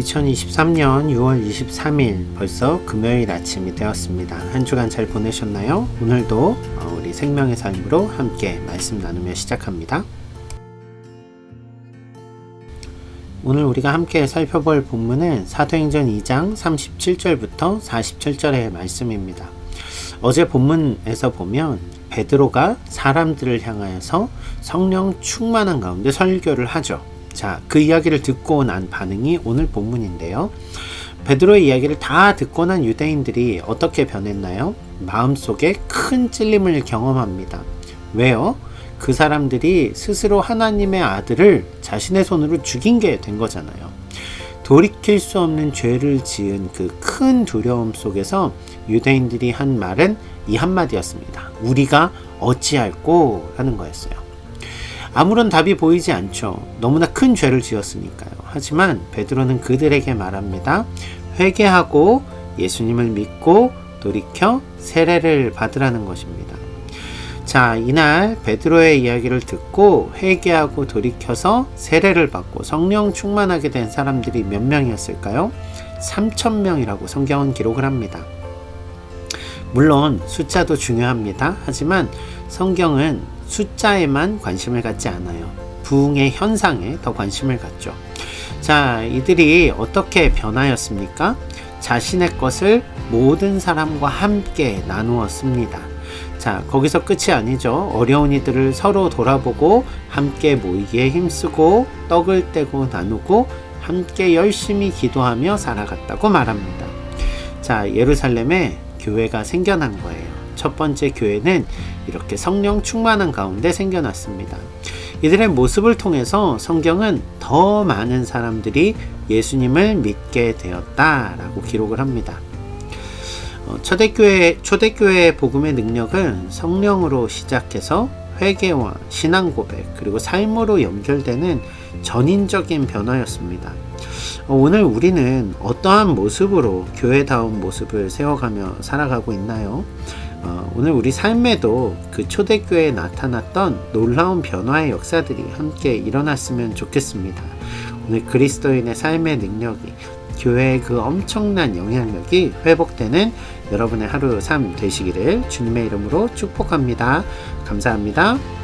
2023년 6월 23일 벌써 금요일 아침이 되었습니다. 한 주간 잘 보내셨나요? 오늘도 어, 우리 생명의 삶으로 함께 말씀 나누며 시작합니다. 오늘 우리가 함께 살펴볼 본문은 사도행전 2장 37절부터 47절의 말씀입니다. 어제 본문에서 보면 베드로가 사람들을 향하여서 성령 충만한 가운데 설교를 하죠. 자, 그 이야기를 듣고 난 반응이 오늘 본문인데요. 베드로의 이야기를 다 듣고 난 유대인들이 어떻게 변했나요? 마음속에 큰 찔림을 경험합니다. 왜요? 그 사람들이 스스로 하나님의 아들을 자신의 손으로 죽인 게 된 거잖아요. 돌이킬 수 없는 죄를 지은 그 큰 두려움 속에서 유대인들이 한 말은 이 한마디였습니다. 우리가 어찌할꼬? 라는 거였어요. 아무런 답이 보이지 않죠. 너무나 큰 죄를 지었으니까요. 하지만 베드로는 그들에게 말합니다. 회개하고 예수님을 믿고 돌이켜 세례를 받으라는 것입니다. 자, 이날 베드로의 이야기를 듣고 회개하고 돌이켜서 세례를 받고 성령 충만하게 된 사람들이 몇 명이었을까요? 3천 명이라고 성경은 기록을 합니다. 물론 숫자도 중요합니다. 하지만 성경은 숫자에만 관심을 갖지 않아요. 부흥의 현상에 더 관심을 갖죠. 자, 이들이 어떻게 변하였습니까? 자신의 것을 모든 사람과 함께 나누었습니다. 자, 거기서 끝이 아니죠. 어려운 이들을 서로 돌아보고 함께 모이기에 힘쓰고 떡을 떼고 나누고 함께 열심히 기도하며 살아갔다고 말합니다. 자, 예루살렘에 교회가 생겨난 거예요. 첫 번째 교회는 이렇게 성령 충만한 가운데 생겨났습니다. 이들의 모습을 통해서 성경은 더 많은 사람들이 예수님을 믿게 되었다라고 기록을 합니다. 어, 초대교회, 초대교회의 복음의 능력은 성령으로 시작해서 회개와 신앙 고백 그리고 삶으로 연결되는 전인적인 변화였습니다. 어, 오늘 우리는 어떠한 모습으로 교회다운 모습을 세워가며 살아가고 있나요? 어, 오늘 우리 삶에도 그 초대교회에 나타났던 놀라운 변화의 역사들이 함께 일어났으면 좋겠습니다. 오늘 그리스도인의 삶의 능력이 교회의 그 엄청난 영향력이 회복되는 여러분의 하루 삶 되시기를 주님의 이름으로 축복합니다. 감사합니다.